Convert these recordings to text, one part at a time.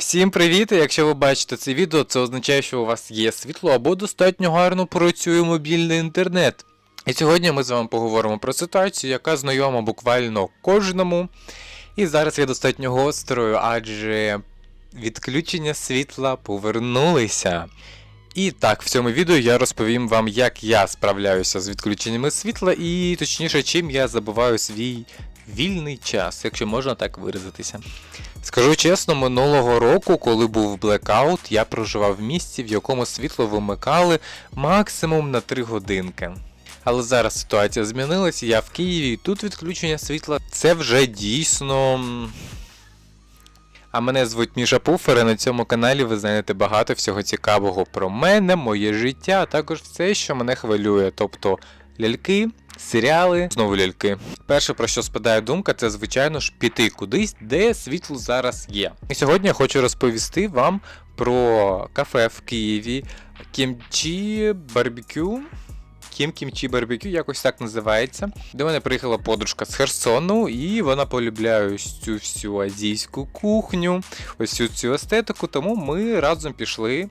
Всім привіт! Якщо ви бачите це відео, це означає, що у вас є світло або достатньо гарно працює мобільний інтернет. І сьогодні ми з вами поговоримо про ситуацію, яка знайома буквально кожному. І зараз є достатньо гострою, адже відключення світла повернулися. І так, в цьому відео я розповім вам, як я справляюся з відключеннями світла, і точніше, чим я забуваю свій вільний час, якщо можна так виразитися. Скажу чесно, минулого року, коли був блекаут, я проживав в місті, в якому світло вимикали максимум на 3 годинки. Але зараз ситуація змінилася, я в Києві, і тут відключення світла це вже дійсно. А мене звуть Міша Пуфер, і на цьому каналі ви знаєте багато всього цікавого про мене, моє життя, а також все, що мене хвилює, тобто ляльки, серіали, знову ляльки. Перше, про що спадає думка, це звичайно ж піти кудись, де світло зараз є. І сьогодні я хочу розповісти вам про кафе в Києві Кімчі Барбекю. Кім Кімчі Барбекю, якось так називається. До мене приїхала подружка з Херсону, і вона полюбляє цю всю азійську кухню, ось цю цю естетику, тому ми разом пішли.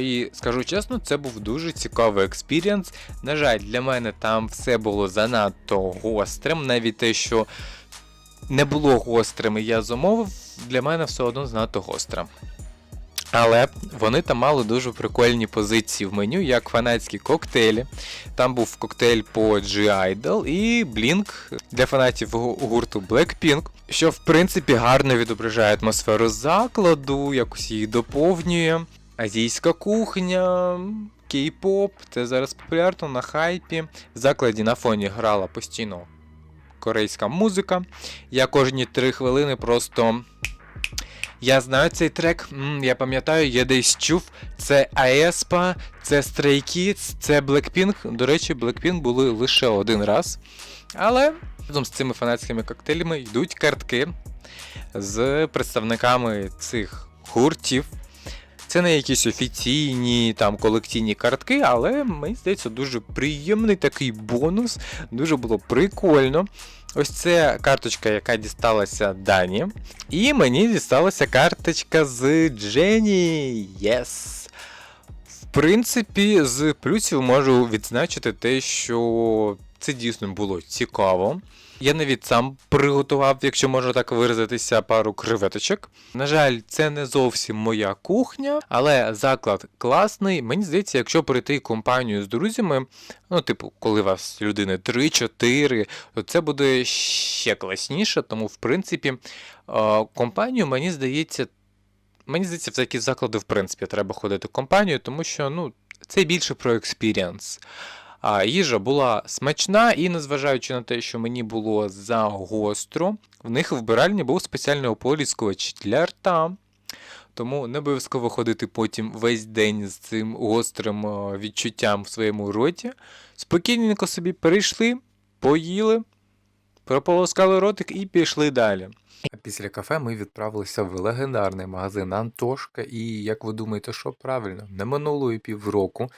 І скажу чесно, це був дуже цікавий експірієнс. На жаль, для мене там все було занадто гострим, навіть те, що не було гострим, і я замовив, для мене все одно занадто гостре. Але вони там мали дуже прикольні позиції в меню, як фанатські коктейлі. Там був коктейль по G-Idol і Blink для фанатів гу- гурту Blackpink, що в принципі гарно відображає атмосферу закладу, якось її доповнює. Азійська кухня, кей-поп, це зараз популярно на хайпі. В закладі на фоні грала постійно корейська музика. Я кожні три хвилини просто. Я знаю цей трек, я пам'ятаю, я десь чув. Це Aespa, це Stray Kids, це Blackpink. До речі, Blackpink були лише один раз. Але разом з цими фанатськими коктейлями йдуть картки з представниками цих гуртів. Це не якісь офіційні там колекційні картки, але мені здається, дуже приємний такий бонус. Дуже було прикольно. Ось це карточка, яка дісталася Дані. І мені дісталася карточка з Джені. Єс! В принципі, з плюсів можу відзначити те, що це дійсно було цікаво. Я навіть сам приготував, якщо можна так виразитися, пару креветочок. На жаль, це не зовсім моя кухня, але заклад класний. Мені здається, якщо прийти компанію з друзями, ну, типу, коли у вас людини 3-4, то це буде ще класніше. Тому, в принципі, е, компанію, мені здається, мені здається, в такі заклади, в принципі, треба ходити в компанію, тому що ну, це більше про експірієнс. А їжа була смачна, і незважаючи на те, що мені було загостро, в них вбиральні був спеціальний ополіскувач для рта. Тому не обов'язково ходити потім весь день з цим гострим е, відчуттям в своєму роті. Спокійненько собі перейшли, поїли, прополоскали ротик і пішли далі. А після кафе ми відправилися в легендарний магазин Антошка, і як ви думаєте, що правильно? Не минуло і півроку,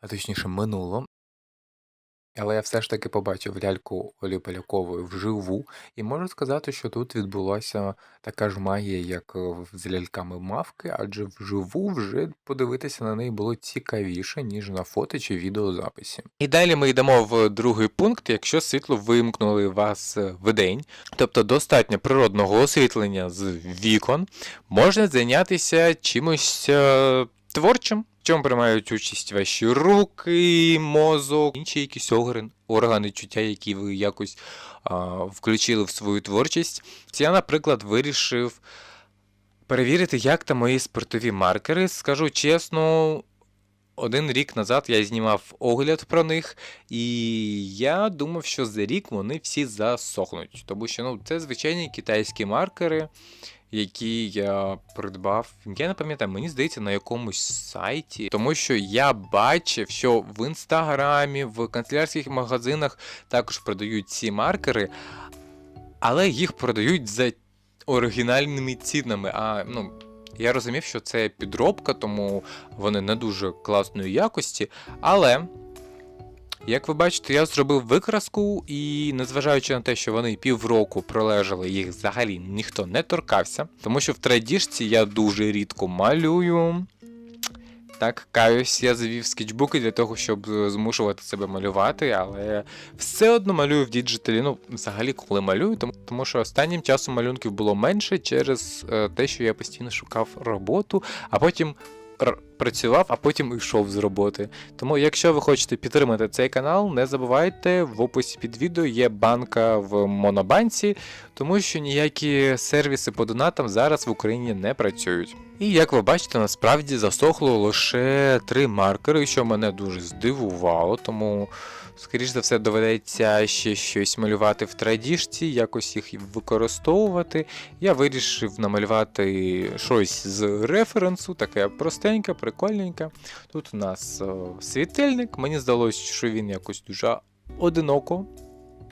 а точніше минуло. Але я все ж таки побачив ляльку Олі Полякової вживу, і можу сказати, що тут відбулася така ж магія, як е, з ляльками мавки, адже вживу вже подивитися на неї було цікавіше, ніж на фото чи відеозаписі. І далі ми йдемо в другий пункт, якщо світло вимкнули вас е, вдень, тобто достатньо природного освітлення з вікон, можна зайнятися чимось е, творчим. В чому приймають участь ваші руки, мозок, інші якісь органи, чуття, які ви якось а, включили в свою творчість. Я, наприклад, вирішив перевірити, як там мої спиртові маркери. Скажу чесно, один рік назад я знімав огляд про них, і я думав, що за рік вони всі засохнуть. Тому що ну, це звичайні китайські маркери, які я придбав. Я не пам'ятаю, мені здається, на якомусь сайті. Тому що я бачив, що в інстаграмі, в канцелярських магазинах також продають ці маркери, але їх продають за оригінальними цінами. А ну. Я розумів, що це підробка, тому вони не дуже класної якості. Але Як ви бачите, я зробив викраску, і незважаючи на те, що вони півроку пролежали, їх взагалі ніхто не торкався, тому що в традіжці я дуже рідко малюю. Так, каюсь, я завів скетчбуки для того, щоб е, змушувати себе малювати, але все одно малюю в діджиталі. Ну, взагалі, коли малюю, тому, що останнім часом малюнків було менше через е, те, що я постійно шукав роботу, а потім працював, а потім йшов з роботи. Тому, якщо ви хочете підтримати цей канал, не забувайте, в описі під відео є банка в Монобанці, тому що ніякі сервіси по донатам зараз в Україні не працюють. І як ви бачите, насправді засохло лише три маркери, що мене дуже здивувало, тому. Скоріш за все, доведеться ще щось малювати в традіжці, якось їх використовувати. Я вирішив намалювати щось з референсу, таке простеньке, прикольненьке. Тут у нас світильник. Мені здалося, що він якось дуже одиноко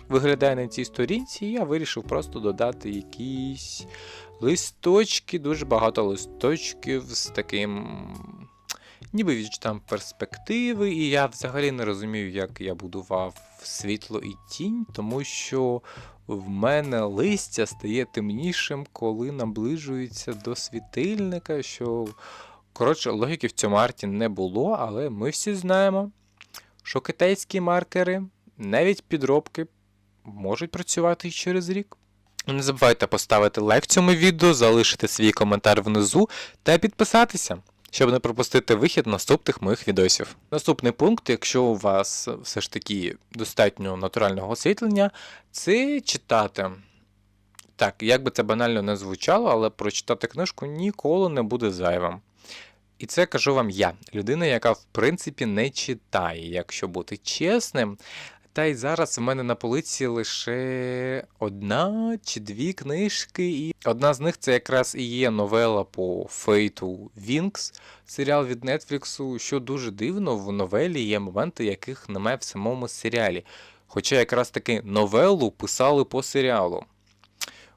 виглядає на цій сторінці, і я вирішив просто додати якісь листочки, дуже багато листочків з таким ніби відчуттям перспективи, і я взагалі не розумію, як я будував світло і тінь, тому що в мене листя стає темнішим, коли наближується до світильника. що... Коротше, логіки в цьому арті не було, але ми всі знаємо, що китайські маркери, навіть підробки, можуть працювати і через рік. Не забувайте поставити лайк цьому відео, залишити свій коментар внизу та підписатися щоб не пропустити вихід наступних моїх відосів. Наступний пункт, якщо у вас все ж таки достатньо натурального освітлення, це читати. Так, як би це банально не звучало, але прочитати книжку ніколи не буде зайвим. І це кажу вам я, людина, яка в принципі не читає, якщо бути чесним. Та й зараз в мене на полиці лише одна чи дві книжки, і одна з них це якраз і є новела по фейту Вінкс, серіал від Нетфліксу, що дуже дивно, в новелі є моменти, яких немає в самому серіалі. Хоча якраз таки новелу писали по серіалу.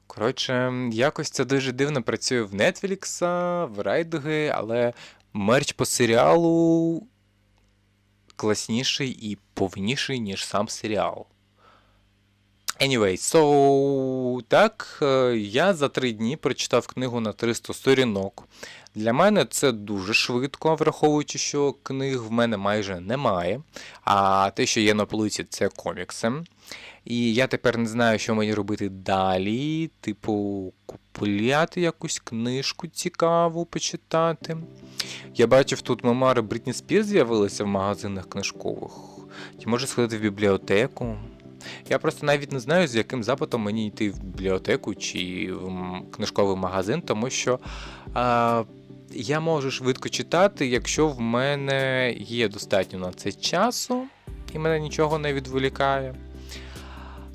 Коротше, якось це дуже дивно працює в Нетфлікса, в Райдуги, але мерч по серіалу класніший і повніший, ніж сам серіал. Anyway, so, так, е, я за три дні прочитав книгу на 300 сторінок. Для мене це дуже швидко, враховуючи, що книг в мене майже немає. А те, що є на полиці, це комікси. І я тепер не знаю, що мені робити далі. Типу, купляти якусь книжку цікаву почитати. Я бачив, тут мемари Брітні Спір з'явилися в магазинах книжкових. Чи може сходити в бібліотеку? Я просто навіть не знаю, з яким запитом мені йти в бібліотеку чи в книжковий магазин, тому що а, я можу швидко читати, якщо в мене є достатньо на це часу, і мене нічого не відволікає.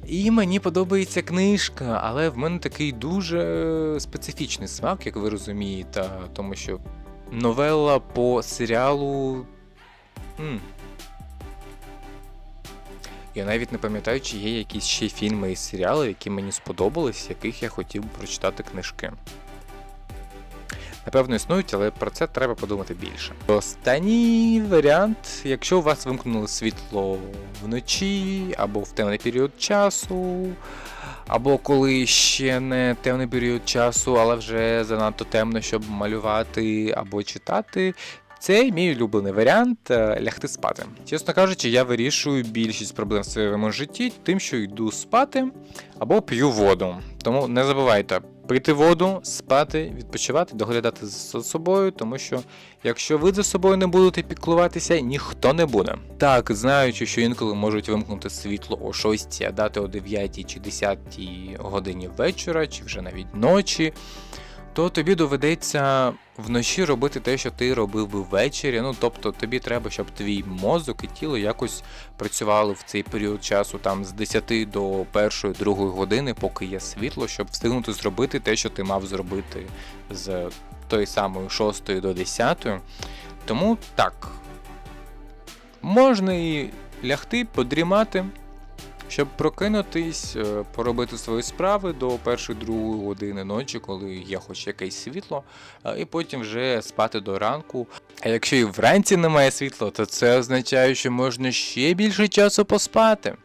І мені подобається книжка, але в мене такий дуже специфічний смак, як ви розумієте, тому що новела по серіалу. М. Я навіть не пам'ятаю, чи є якісь ще фільми і серіали, які мені сподобались, яких я хотів прочитати книжки. Напевно, існують, але про це треба подумати більше. Останній варіант, якщо у вас вимкнули світло вночі або в темний період часу, або коли ще не темний період часу, але вже занадто темно, щоб малювати або читати. Це мій улюблений варіант е, лягти спати. Чесно кажучи, я вирішую більшість проблем в своєму житті тим, що йду спати або п'ю воду. Тому не забувайте пити воду, спати, відпочивати, доглядати за собою, тому що якщо ви за собою не будете піклуватися, ніхто не буде. Так, знаючи, що інколи можуть вимкнути світло о 6, а дати о 9 чи 10 годині вечора, чи вже навіть ночі то тобі доведеться вночі робити те, що ти робив би ввечері. Ну тобто тобі треба, щоб твій мозок і тіло якось працювали в цей період часу, там з 10 до 1-2 години, поки є світло, щоб встигнути зробити те, що ти мав зробити з тої самої 6 до 10. Тому так. Можна і лягти, подрімати щоб прокинутись, е, поробити свої справи до першої другої години ночі, коли є хоч якесь світло, і потім вже спати до ранку. А якщо і вранці немає світла, то це означає, що можна ще більше часу поспати.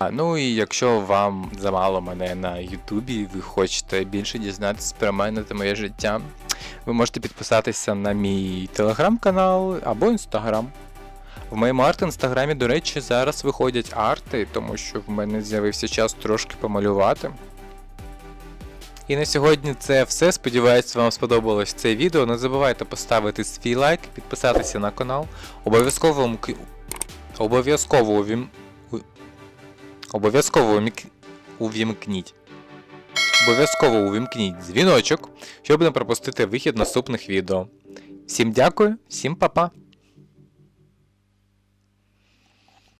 А, ну і якщо вам замало мене на Ютубі, і ви хочете більше дізнатися про мене та моє життя, ви можете підписатися на мій телеграм-канал або інстаграм. В моєму арт-інстаграмі, до речі, зараз виходять арти, тому що в мене з'явився час трошки помалювати. І на сьогодні це все. Сподіваюсь, вам сподобалось це відео. Не забувайте поставити свій лайк, підписатися на канал. Обов'язково обов'язково увім... Обов'язково умік- увімкніть. Обов'язково увімкніть дзвіночок, щоб не пропустити вихід наступних відео. Всім дякую, всім па-па!